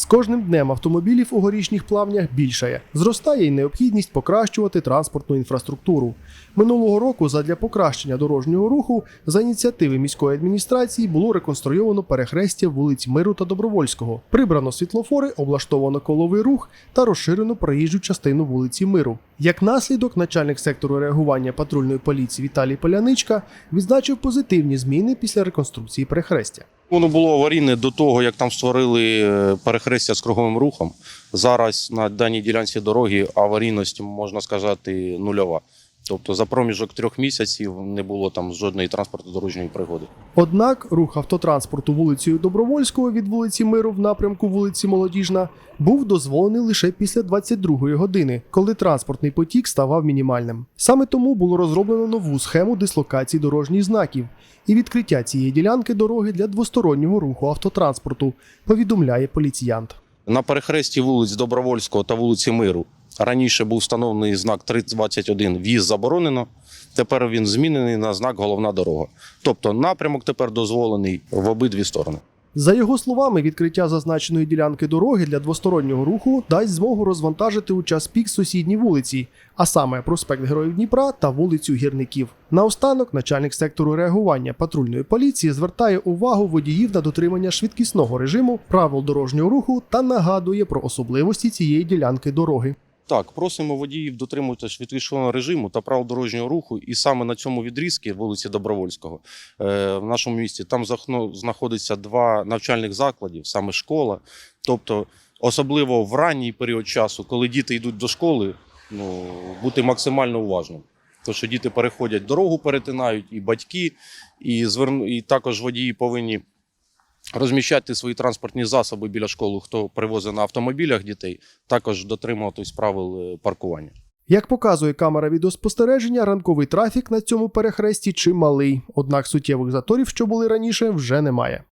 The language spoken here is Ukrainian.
З кожним днем автомобілів у горішніх плавнях більшає. Зростає й необхідність покращувати транспортну інфраструктуру. Минулого року, задля покращення дорожнього руху, за ініціативи міської адміністрації було реконструйовано перехрестя вулиць Миру та Добровольського. Прибрано світлофори, облаштовано коловий рух та розширено проїжджу частину вулиці Миру. Як наслідок, начальник сектору реагування патрульної поліції Віталій Поляничка відзначив позитивні зміни після реконструкції перехрестя. Воно було аварійне до того, як там створили е, перехрестя з круговим рухом. Зараз на даній ділянці дороги аварійність, можна сказати, нульова. Тобто за проміжок трьох місяців не було там жодної транспортно-дорожньої пригоди. Однак рух автотранспорту вулицею Добровольського від вулиці Миру в напрямку вулиці Молодіжна був дозволений лише після 22-ї години, коли транспортний потік ставав мінімальним. Саме тому було розроблено нову схему дислокації дорожніх знаків і відкриття цієї ділянки дороги для двостороннього руху автотранспорту, повідомляє поліціянт. На перехресті вулиць Добровольського та вулиці Миру раніше був встановлений знак 321 в'їзд заборонено. Тепер він змінений на знак головна дорога. Тобто напрямок тепер дозволений в обидві сторони. За його словами, відкриття зазначеної ділянки дороги для двостороннього руху дасть змогу розвантажити у час пік сусідні вулиці, а саме проспект Героїв Дніпра та вулицю Гірників. Наостанок, начальник сектору реагування патрульної поліції звертає увагу водіїв на дотримання швидкісного режиму, правил дорожнього руху та нагадує про особливості цієї ділянки дороги. Так, просимо водіїв дотримуватися швидкісного режиму та правил дорожнього руху. І саме на цьому відрізку вулиці Добровольського е, в нашому місті там знаходиться два навчальних закладів, саме школа. Тобто, особливо в ранній період часу, коли діти йдуть до школи, ну, бути максимально уважним. Тому що діти переходять дорогу, перетинають, і батьки, і, зверну, і також водії повинні розміщати свої транспортні засоби біля школи, хто привозить на автомобілях дітей, також дотримуватись правил е, паркування. Як показує камера відеоспостереження, ранковий трафік на цьому перехресті чималий, однак суттєвих заторів, що були раніше, вже немає.